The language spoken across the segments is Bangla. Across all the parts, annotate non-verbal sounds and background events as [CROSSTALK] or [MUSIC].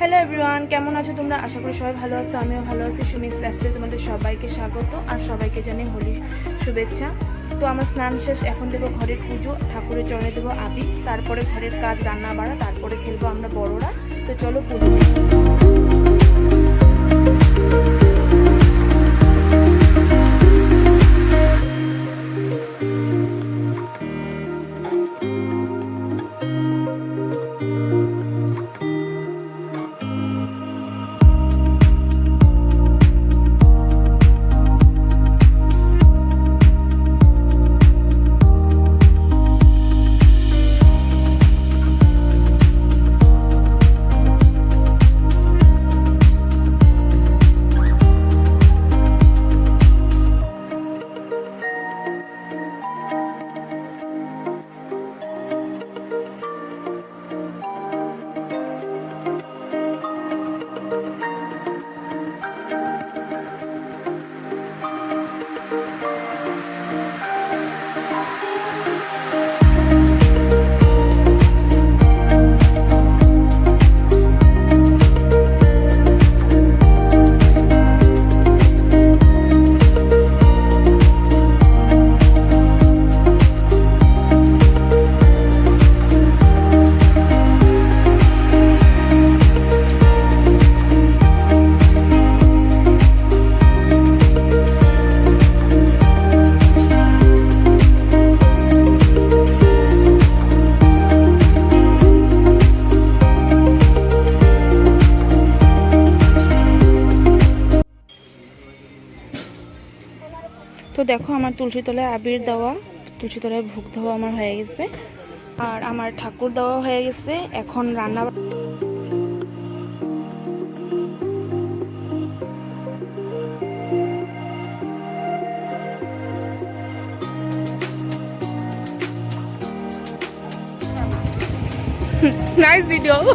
হ্যালো এভরিওয়ান কেমন আছো তোমরা? আশা করি সবাই ভালো আছো, আমিও ভালো আছি। সুমিস স্ল্যাশে তোমাদের সবাইকে স্বাগত আর সবাইকে জানি হোলি শুভেচ্ছা। তো আমার স্নান শেষ, এখন দেবো ঘরের পুজো, ঠাকুরের চরণে দেবো আবি, তারপরে ঘরের কাজ রান্না বাড়া তারপরে খেলব আমরা বড়রা। তো চলো পুজো। তো দেখো আমার তুলসী তলায় আবির দেওয়া, তুলসী তলায় ভোগ দেওয়া আমার হয়ে গেছে। আর আমার ঠাকুর দেওয়া হয়ে গেছে, এখন রান্না নাইস ভিডিও [LAUGHS] [LAUGHS]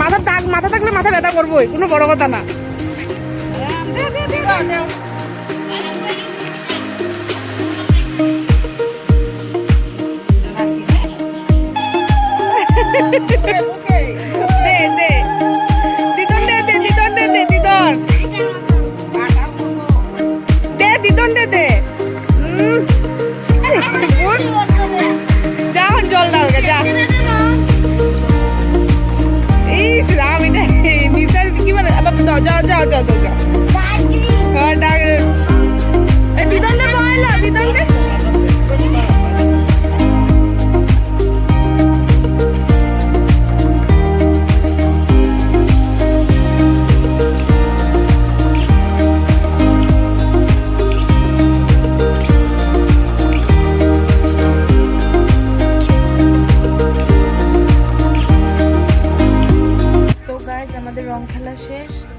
মাথা মাথা করবোই কোনো বড় কথা না। দে দিদন দে দে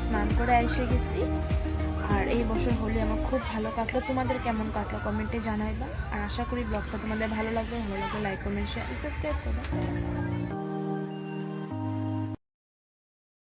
স্নান করে এসে গেছি। আর এই বছর হোলি আমার খুব ভালো কাটলো। তোমাদের কেমন কাটলো কমেন্টে জানাইবা। আর আশা করি ব্লগটা তোমাদের ভালো লাগবে। ভালো লাগলে লাইক কমেন্ট শেয়ার সাবস্ক্রাইব করবে।